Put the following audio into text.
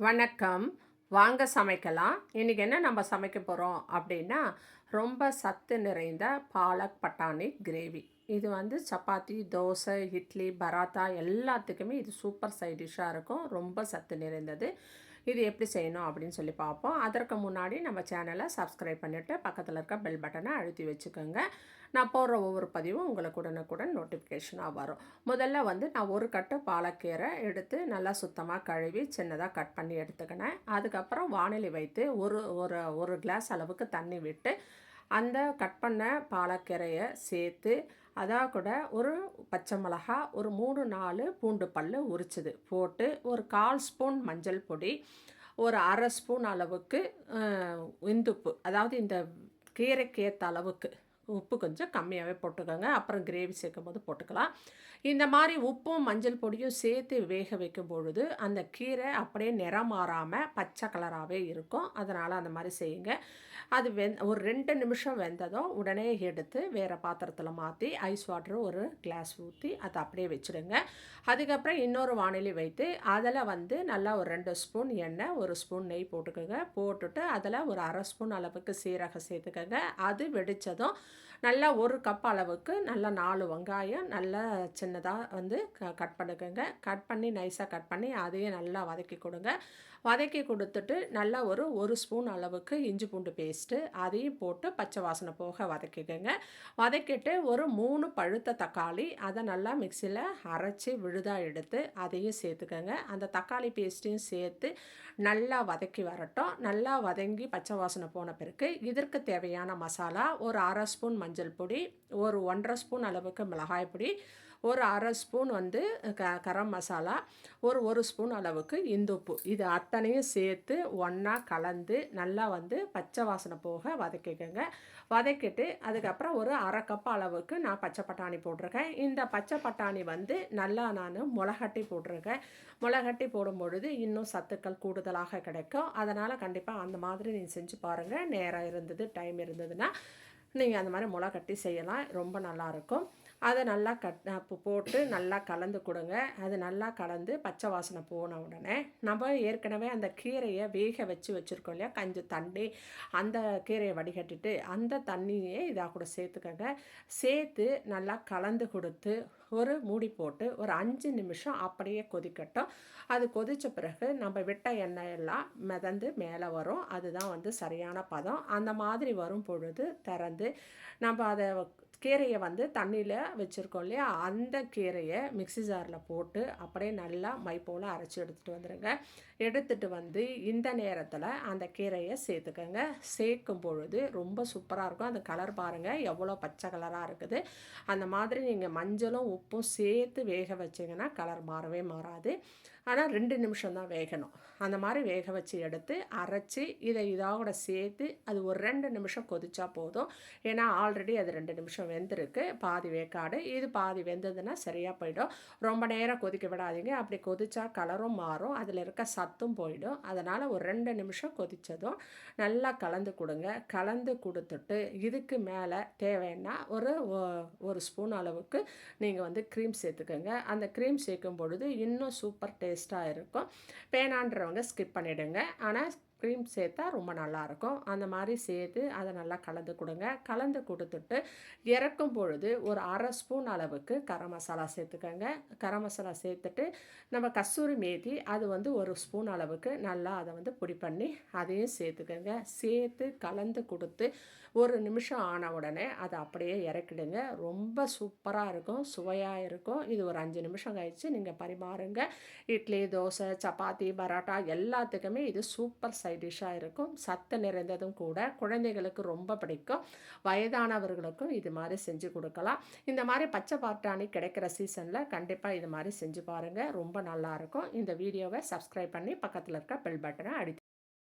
வணக்கம். வாங்க சமைக்கலாம். இன்றைக்கி என்ன நம்ம சமைக்க போகிறோம் அப்படின்னா ரொம்ப சத்து நிறைந்த பாலக் பட்டாணி கிரேவி. இது வந்து சப்பாத்தி தோசை இட்லி பராத்தா எல்லாத்துக்குமே இது சூப்பர் சைட் டிஷ்ஷாக இருக்கும். ரொம்ப சத்து நிறைந்தது. இது எப்படி செய்யணும் அப்படின்னு சொல்லி பார்ப்போம். அதற்கு முன்னாடி நம்ம சேனலை சப்ஸ்கிரைப் பண்ணிவிட்டு பக்கத்தில் இருக்க பெல் பட்டனை அழுத்தி வச்சுக்கோங்க. நான் போடுற ஒவ்வொரு பதிவும் உங்களுக்கு உடனுக்குடன் நோட்டிஃபிகேஷனாக வரும். முதல்ல வந்து நான் ஒரு கட்டு பாலக்கீரை எடுத்து நல்லா சுத்தமாக கழுவி சின்னதாக கட் பண்ணி எடுத்துக்கினேன். அதுக்கப்புறம் வானிலை வைத்து ஒரு ஒரு ஒரு கிளாஸ் அளவுக்கு தண்ணி விட்டு அந்த கட் பண்ண பாலக்கீரையை சேர்த்து அதாக கூட ஒரு பச்சை மிளகா ஒரு மூணு நாலு பூண்டு பல் உரிச்சது. போட்டு ஒரு கால் ஸ்பூன் மஞ்சள் பொடி ஒரு அரை ஸ்பூன் அளவுக்கு இந்துப்பு. அதாவது இந்த கீரைக்கு ஏற்ற அளவுக்கு. உப்பு கொஞ்சம் கம்மியாகவே போட்டுக்கோங்க. அப்புறம் கிரேவி சேர்க்கும் போது போட்டுக்கலாம். இந்த மாதிரி உப்பும் மஞ்சள் பொடியும் சேர்த்து வேக வைக்கும் பொழுது அந்த கீரை அப்படியே நிறம் மாறாமல் பச்சை கலராகவே இருக்கும். அதனால் அந்த மாதிரி செய்யுங்க. அது வெந் ஒரு ரெண்டு நிமிஷம் வெந்ததும் உடனே எடுத்து வேறு பாத்திரத்தில் மாற்றி ஐஸ் வாட்டர் ஒரு கிளாஸ் ஊற்றி அதை அப்படியே வச்சுடுங்க. அதுக்கப்புறம் இன்னொரு வானிலை வைத்து அதில் வந்து நல்லா ஒரு ரெண்டு ஸ்பூன் எண்ணெய் ஒரு ஸ்பூன் நெய் போட்டுக்கோங்க. போட்டுட்டு அதில் ஒரு அரை ஸ்பூன் அளவுக்கு சீரகம் சேர்த்துக்கோங்க. அது வெடித்ததும் நல்லா ஒரு கப் அளவுக்கு நல்லா நாலு வெங்காயம் நல்லா சின்னதாக வந்து க கட் பண்ணிக்கோங்க. கட் பண்ணி நைஸாக கட் பண்ணி அதையும் நல்லா வதக்கி கொடுங்க. வதக்கி கொடுத்துட்டு நல்லா ஒரு ஒரு ஸ்பூன் அளவுக்கு இஞ்சி பூண்டு பேஸ்ட்டு அதையும் போட்டு பச்சை வாசனை போக வதக்கிக்கோங்க. வதக்கிட்டு ஒரு மூணு பழுத்த தக்காளி அதை நல்லா மிக்சியில் அரைச்சி விழுதாக எடுத்து அதையும் சேர்த்துக்கோங்க. அந்த தக்காளி பேஸ்ட்டையும் சேர்த்து நல்லா வதக்கி வரட்டும். நல்லா வதங்கி பச்சை வாசனை போன பிறகு இதற்கு தேவையான மசாலா ஒரு அரை ஸ்பூன் மஞ்சள் பொடி ஒரு ஒன்றரை ஸ்பூன் அளவுக்கு மிளகாய் பொடி ஒரு அரை ஸ்பூன் வந்து க கரம் மசாலா ஒரு ஒரு ஸ்பூன் அளவுக்கு இந்துப்பு இது அத்தனையும் சேர்த்து ஒன்றா கலந்து நல்லா வந்து பச்சை வாசனை போக வதக்கிக்கோங்க. வதக்கிட்டு அதுக்கப்புறம் ஒரு அரை கப் அளவுக்கு நான் பச்சை பட்டாணி போட்டிருக்கேன். இந்த பச்சை பட்டாணி வந்து நல்லா நான் முளகட்டி போட்டிருக்கேன். முளகட்டி போடும் பொழுது இன்னும் சத்துக்கள் கூடுதலாக கிடைக்கும். அதனால் கண்டிப்பாக அந்த மாதிரி நீங்கள் செஞ்சு பாருங்கள் நேரம் இருந்தது டைம் இருந்ததுன்னா நீங்கள் அந்த மாதிரி முளை கட்டி செய்யலாம். ரொம்ப நல்லாயிருக்கும் அதை நல்லா கட் போட்டு நல்லா கலந்து கொடுங்க. அது நல்லா கலந்து பச்சை வாசனை போன உடனே நம்ம ஏற்கனவே அந்த கீரையை வேக வச்சு வச்சுருக்கோம் இல்லையா? கஞ்சி தண்ணி அந்த கீரையை வடிகட்டிட்டு அந்த தண்ணியே இதாக கூட சேர்த்துக்கோங்க. சேர்த்து நல்லா கலந்து கொடுத்து ஒரு மூடி போட்டு ஒரு அஞ்சு நிமிஷம் அப்படியே கொதிக்கட்டும். அது கொதித்த பிறகு நம்ம விட்ட எண்ணெய் எல்லாம் மிதந்து மேலே வரும். அதுதான் வந்து சரியான பதம். அந்த மாதிரி வரும் பொழுது திறந்து நம்ம அதை கீரையை வந்து தண்ணியில் வச்சுருக்கோம் இல்லையா? அந்த கீரையை மிக்சி ஜாரில் போட்டு அப்படியே நல்லா மை போல் அரைச்சி எடுத்துகிட்டு வந்துடுங்க எடுத்துகிட்டு வந்து இந்த நேரத்தில் அந்த கீரையை சேர்த்துக்கோங்க. சேர்க்கும் பொழுது ரொம்ப சூப்பராக இருக்கும். அந்த கலர் பாருங்கள் எவ்வளோ பச்சை கலராக இருக்குது. அந்த மாதிரி நீங்கள் மஞ்சளும் உப்பும் சேர்த்து வேக வச்சிங்கன்னா கலர் மாறவே மாறாது. ஆனால் ரெண்டு நிமிஷம் தான் வேகணும். அந்த மாதிரி வேக வச்சு எடுத்து அரைச்சி இதை இதோட சேர்த்து அது ஒரு ரெண்டு நிமிஷம் கொதிச்சா போதும். ஏன்னா ஆல்ரெடி அது ரெண்டு நிமிஷம் வெந்திருக்கு. பாதி வேக்காடு. இது பாதி வெந்ததுன்னா சரியாக போயிடும். ரொம்ப நேரம் கொதிக்க விடாதீங்க. அப்படி கொதிச்சா கலரும் மாறும். அதில் இருக்க சத்தும் போயிடும். அதனால் ஒரு ரெண்டு நிமிஷம் கொதித்ததும் நல்லா கலந்து கொடுங்க. கலந்து கொடுத்துட்டு இதுக்கு மேலே தேவைன்னா ஒரு ஒரு ஸ்பூன் அளவுக்கு நீங்கள் வந்து க்ரீம் சேர்த்துக்கோங்க. அந்த க்ரீம் சேர்க்கும் பொழுது இன்னும் சூப்பர் டேஸ்ட் டேஸ்ட்டாக இருக்கும். பேனான்றவங்க ஸ்கிப் பண்ணிவிடுங்க ஆனால் க்ரீம் சேர்த்தா ரொம்ப நல்லாயிருக்கும். அந்த மாதிரி சேர்த்து அதை நல்லா கலந்து கொடுங்க. கலந்து கொடுத்துட்டு இறக்கும் பொழுது ஒரு அரை ஸ்பூன் அளவுக்கு கரம் மசாலா சேர்த்துக்கோங்க. கரம் மசாலா சேர்த்துட்டு நம்ம கஸ்தூரி மேத்தி அது வந்து ஒரு ஸ்பூன் அளவுக்கு நல்லா அதை வந்து பொடி பண்ணி அதையும் சேர்த்துக்கோங்க. சேர்த்து கலந்து கொடுத்து ஒரு நிமிஷம் ஆன உடனே அதை அப்படியே இறக்கிடுங்க. ரொம்ப சூப்பராக இருக்கும் சுவையாக இருக்கும். இது ஒரு அஞ்சு நிமிஷம் கழித்து நீங்கள் பரிமாறுங்க. இட்லி தோசை சப்பாத்தி பரோட்டா எல்லாத்துக்குமே இது சூப்பர் சைட் டிஷ்ஷாக இருக்கும். சத்து நிறைந்ததும் கூட குழந்தைகளுக்கு ரொம்ப பிடிக்கும். வயதானவர்களுக்கும் இது மாதிரி செஞ்சு கொடுக்கலாம். இந்த மாதிரி பச்சை பாட்டாணி கிடைக்கிற சீசனில் கண்டிப்பாக இது மாதிரி செஞ்சு பாருங்கள் ரொம்ப நல்லாயிருக்கும் இந்த வீடியோவை சப்ஸ்கிரைப் பண்ணி பக்கத்தில் இருக்க பெல் பட்டனை அடித்து